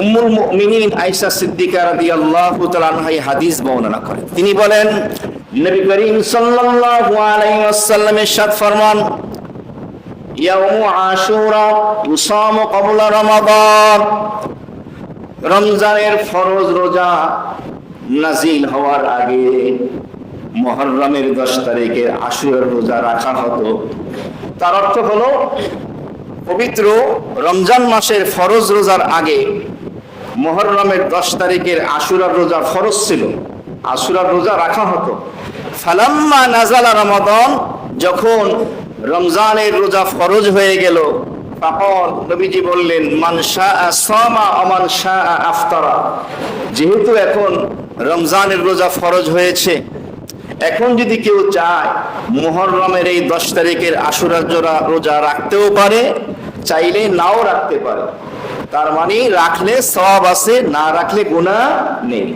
উম্মুল মুমিনিন আয়েশা সিদ্দিকা রাদিয়াল্লাহু তাআলা আনহা এই হাদিস বর্ণনা তিনি বলেন, নবী করিম সাল্লাল্লাহু আলাইহি ফরমান আশুরা রমাদান। রমজানের ফরজ রোজা নাজিল হওয়ার আগে মহররমের দশ তারিখে আশুরার রোজা রাখা হতো। তার অর্থ হলো পবিত্র রমজান মাসের ফরজ রোজার আগে মহররমের দশ তারিখের আশুরার রোজা ফরজ ছিল। আশুরার রোজা রাখা হতো। ফালাম্মা নাজালা রমাদান, যখন রমজানের রোজা ফরজ হয়ে গেল, তখন নবীজি বললেন, মান শাআ সামা অমান শাআ আফতারা। যেহেতু এখন রমজানের রোজা ফরজ হয়েছে, এখন যদি কেউ চায় মুহররমের এই দশ তারিখের আশুরার জোড়া রোজা রাখতেও পারে চাইলে নাও রাখতে পারে। তার মানে রাখলে সব আছে না রাখলে গুণা নেই।